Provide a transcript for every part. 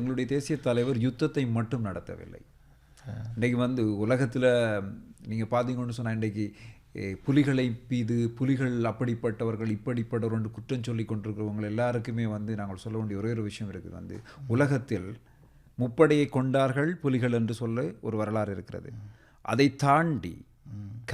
எங்களுடைய தேசிய தலைவர் யுத்தத்தை மட்டும் நடத்தவில்லை. இன்றைக்கு வந்து உலகத்தில் நீங்கள் பார்த்தீங்கன்னு சொன்னால் இன்றைக்கு புலிகளை மீது புலிகள் அப்படிப்பட்டவர்கள் இப்படிப்பட்டவர் என்று குற்றம் சொல்லி கொண்டிருக்கிறவங்க எல்லாருக்குமே வந்து நாங்கள் சொல்ல வேண்டிய ஒரே ஒரு விஷயம் இருக்குது வந்து உலகத்தில் முப்படையை கொண்டார்கள் புலிகள் என்று சொல்ல ஒரு வரலாறு இருக்கிறது. அதை தாண்டி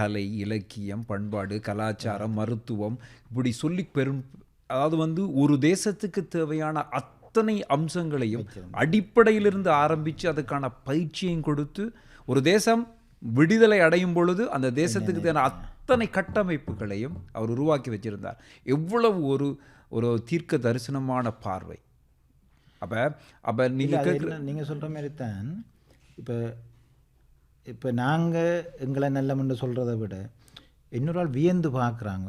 கலை இலக்கியம் பண்பாடு கலாச்சாரம் மருத்துவம் இப்படி சொல்லி பெரும் அதாவது வந்து ஒரு தேசத்துக்கு தேவையான அத்தனை அம்சங்களையும் அடிப்படையிலிருந்து ஆரம்பித்து அதுக்கான பயிற்சியையும் கொடுத்து ஒரு தேசம் விடுதலை அடையும் பொழுது அந்த தேசத்துக்கு தேவையான அத்தனை கட்டமைப்புகளையும் அவர் உருவாக்கி வச்சிருந்தார். எவ்வளவு ஒரு ஒரு தீர்க்க தரிசனமான பார்வை. அப்ப அப்ப இல்ல, நீங்க அது கேட்குற என்ன, நீங்க சொல்ற மாதிரி தான் இப்போ இப்போ நாங்க எங்களை நல்லமென்று சொல்றதை விட இன்னொரு ஆள் வியந்து பார்க்குறாங்க.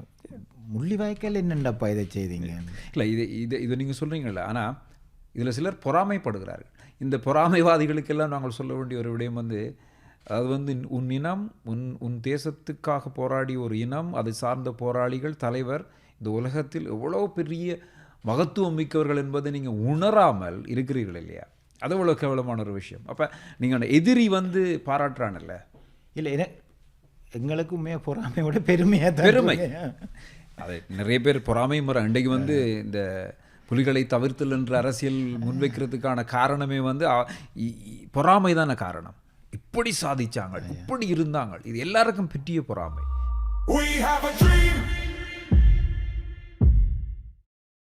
முள்ளிவாய்க்கால் என்னண்டப்பா இதை செய்தீங்க? இல்லை இது இது இது நீங்கள் சொல்கிறீங்கள ஆனால் இதில் சிலர் பொறாமைப்படுகிறார்கள். இந்த பொறாமைவாதிகளுக்கெல்லாம் நாங்கள் சொல்ல வேண்டிய ஒரு விடயம் வந்து அது வந்து உன் இனம் உன் உன் தேசத்துக்காக போராடிய ஒரு இனம் அதை சார்ந்த போராளிகள் தலைவர் இந்த உலகத்தில் எவ்வளோ பெரிய மகத்துவம் மிக்கவர்கள் என்பதை நீங்கள் உணராமல் இருக்கிறீர்கள் இல்லையா? அது எவ்வளோ கேவலமான ஒரு விஷயம். அப்போ நீங்கள் எதிரி வந்து பாராட்டுறான்ல இல்லை என்ன எங்களுக்குமே பொறாமையோட பெருமையாக பெருமை. அது நிறைய பேர் பொறாமை முறை இன்றைக்கு வந்து இந்த புலிகளை தவிர்த்தல் என்ற அரசியல் முன்வைக்கிறதுக்கான காரணமே வந்து பொறாமை தானே காரணம். இப்படி சாதிச்சாங்க இப்படி இருந்தாங்க. இது எல்லாருக்கும் பெற்றிய பொறாமை. We have a dream.